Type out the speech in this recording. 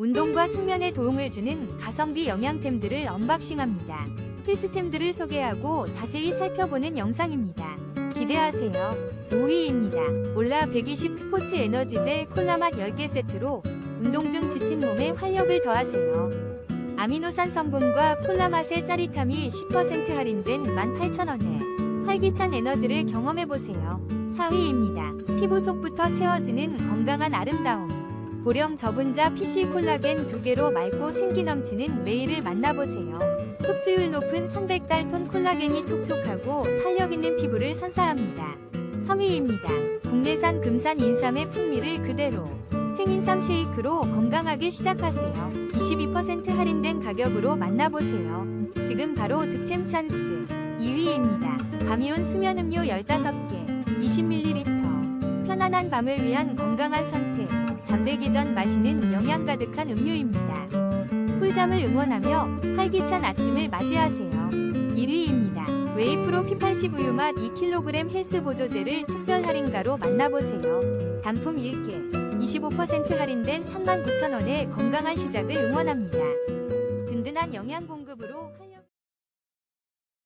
운동과 숙면에 도움을 주는 가성비 영양템들을 언박싱합니다. 필수템들을 소개하고 자세히 살펴보는 영상입니다. 기대하세요. 5위입니다. 올라 120 스포츠 에너지젤 콜라 맛 10개 세트로 운동 중 지친 몸에 활력을 더하세요. 아미노산 성분과 콜라 맛의 짜릿함이 10% 할인된 18,000원에 활기찬 에너지를 경험해보세요. 4위입니다. 피부 속부터 채워지는 건강한 아름다움. 고령 저분자 PC 콜라겐 2개로 맑고 생기 넘치는 매일을 만나보세요. 흡수율 높은 300달톤 콜라겐이 촉촉하고 탄력 있는 피부를 선사합니다. 3위입니다. 국내산 금산 인삼의 풍미를 그대로 생인삼 쉐이크로 건강하게 시작하세요. 22% 할인된 가격으로 만나보세요. 지금 바로 득템 찬스. 2위입니다. 밤이온 수면 음료 15개, 20ml. 편안한 밤을 위한 건강한 선택. 잠들기 전 마시는 영양 가득한 음료입니다. 꿀잠을 응원하며 활기찬 아침을 맞이하세요. 1위입니다. 웨이프로 P80 우유 맛 2kg 헬스 보조제를 특별 할인가로 만나보세요. 단품 1개, 25% 할인된 39,000원의 건강한 시작을 응원합니다. 든든한 영양 공급으로 활-